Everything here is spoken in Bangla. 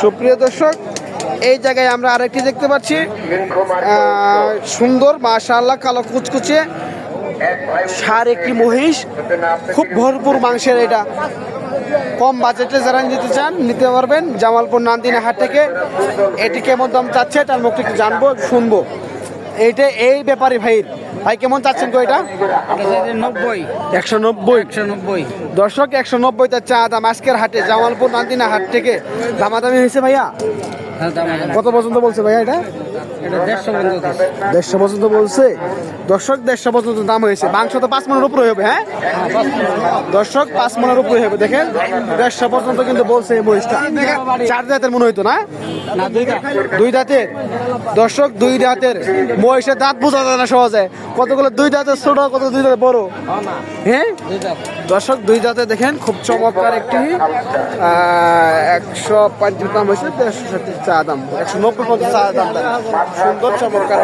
সুপ্রিয় দর্শক, এই জায়গায় আমরা আরেকটি দেখতে পাচ্ছি। সুন্দর, মাশাআল্লাহ, কালো কুচকুচে সার একটি মহিষ। খুব ভরপুর মাংসের এটা। কম বাজেটে যারা নিতে চান, নিতে পারবেন। জামালপুর নান্দিনা হাট থেকে। এটি কেমন দাম চাচ্ছে, তার মুখ থেকে জানব, শুনব। এইটা এই ব্যাপারী ভাইয়ের। ভাই কেমন চাচ্ছেন গো এটা? নব্বই। একশো নব্বই? একশো নব্বই। দর্শক একশো নব্বই তার চা দাম আজকের হাটে জামালপুর নান্দিনা হাট থেকে। দামাদামি হয়েছে ভাইয়া? কত পর্যন্ত বলছে ভাইয়া এটা? দেড়শো পর্যন্ত বলছে? দর্শক দেড়শো পর্যন্ত দাম হয়েছে। মাংস তো পাঁচ মনের উপরে হবে হ্যাঁ? দর্শক পাঁচ মনের উপরে হবে। দেখেন দেড়শো পর্যন্ত কিন্তু বলছে এই মহিষটা চার জাতের মনে হইতো না? দুই দাঁতের? দর্শক দুই দাঁতের। মহিষের দাঁত বোঝা যায় না সহজে। কতগুলো দুই দাঁতের ছোট কত দুই দাঁতের বড়? হ্যাঁ? দর্শক দুই দাঁতে দেখেন খুব চমৎকার একটি একশো পঞ্চাশ দাম হয়েছে দেড়শো ষাট চা দাম। একশো নব্বই পঞ্চাশ চা দাম। সুন্দর চমৎকার